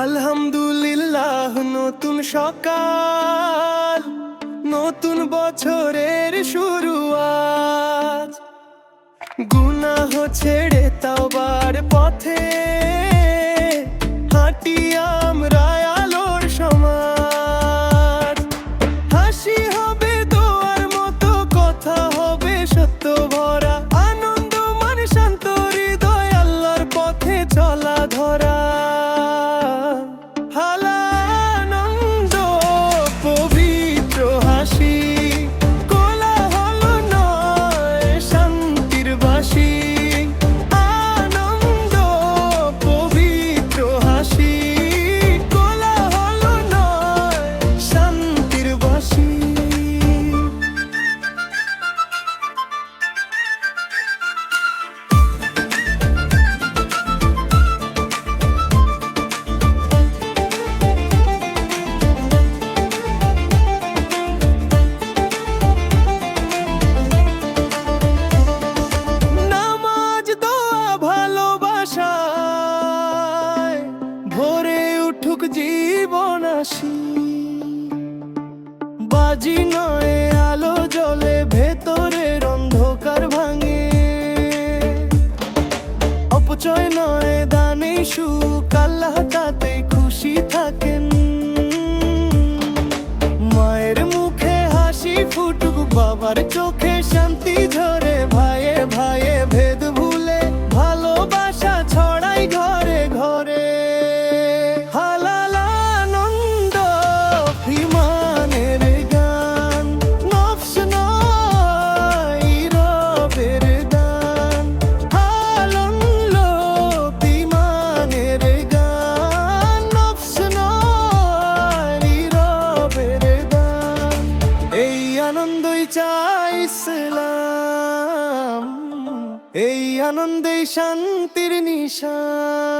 আলহামদুলিল্লাহ নতুন সকাল নতুন বছরের শুরু আজ হচ্ছে আসি বাজি নয়, আলো জ্বলে ভেতরের অন্ধকার ভাঙে। অপচয় নয়, দানে সুখ, আল্লাহ তাতে খুশি থাকেন। মায়ের মুখে হাসি ফুটুক, বাবার চোখে ইসলাম এই আনন্দে শান্তির নিশান।